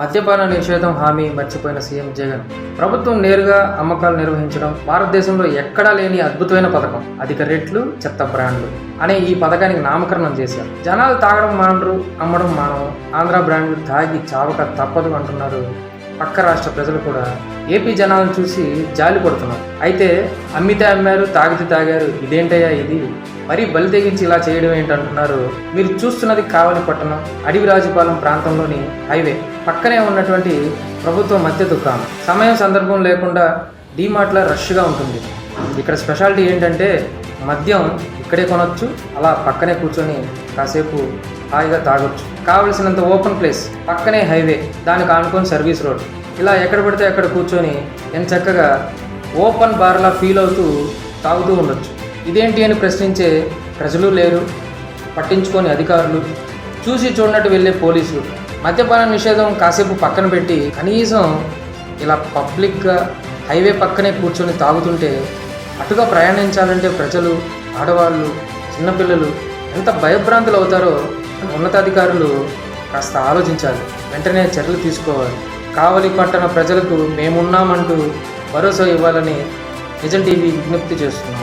మద్యపాన నిషేధం హామీ మర్చిపోయిన సీఎం జగన్. ప్రభుత్వం నేరుగా అమ్మకాలు నిర్వహించడం భారతదేశంలో ఎక్కడా లేని అద్భుతమైన పథకం. అధిక రేట్లు చెత్త బ్రాండ్లు అనే ఈ పథకానికి నామకరణం చేశారు. జనాలు తాగడం మానరు అమ్మడం మానవు. ఆంధ్ర బ్రాండ్లు తాగి చావక తప్పదు అంటున్నారు పక్క రాష్ట్ర ప్రజలు కూడా ఏపీ జనాలను చూసి జాలి పడుతున్నారు. అయితే అమ్మితే అమ్మారు తాగితే తాగారు ఇదేంటయ్యా ఇది? మరీ బలి తెగించి ఇలా చేయడం ఏంటంటున్నారు మీరు చూస్తున్నది కావలి పట్టణం అడవిరాజుపాలెం ప్రాంతంలోని హైవే. పక్కనే ఉన్నటువంటి ప్రభుత్వ మద్య దుకాణం. సమయం సందర్భం లేకుండా డీమార్ట్లో రష్గా ఉంటుంది. ఇక్కడ స్పెషాలిటీ ఏంటంటే మద్యం ఇక్కడే కొనొచ్చు అలా పక్కనే కూర్చొని కాసేపు హాయిగా తాగొచ్చు. కావలసినంత ఓపెన్ ప్లేస్ పక్కనే హైవే దానికి ఆనుకొని సర్వీస్ రోడ్. ఇలా ఎక్కడ పడితే అక్కడ కూర్చొని ఎంత చక్కగా ఓపెన్ బార్లా ఫీల్ అవుతూ తాగుతూ ఉండొచ్చు. ఇదేంటి అని ప్రశ్నించే ప్రజలు లేరు పట్టించుకొని అధికారులు. చూసి చూడనట్టు వెళ్ళే పోలీసులు. మద్యపాన నిషేధం కాసేపు పక్కన పెట్టి కనీసం ఇలా పబ్లిక్గా హైవే పక్కనే కూర్చొని తాగుతుంటే అటుగా ప్రయాణించాలంటే ప్రజలు ఆడవాళ్ళు చిన్నపిల్లలు ఎంత భయభ్రాంతులు అవుతారో ఉన్నతాధికారులు కాస్త ఆలోచించాలి. వెంటనే చర్యలు తీసుకోవాలి. కావలి పట్టణ ప్రజలకు మేమున్నామంటూ భరోసా ఇవ్వాలని నిజం టీవీ విజ్ఞప్తి చేస్తున్నాం.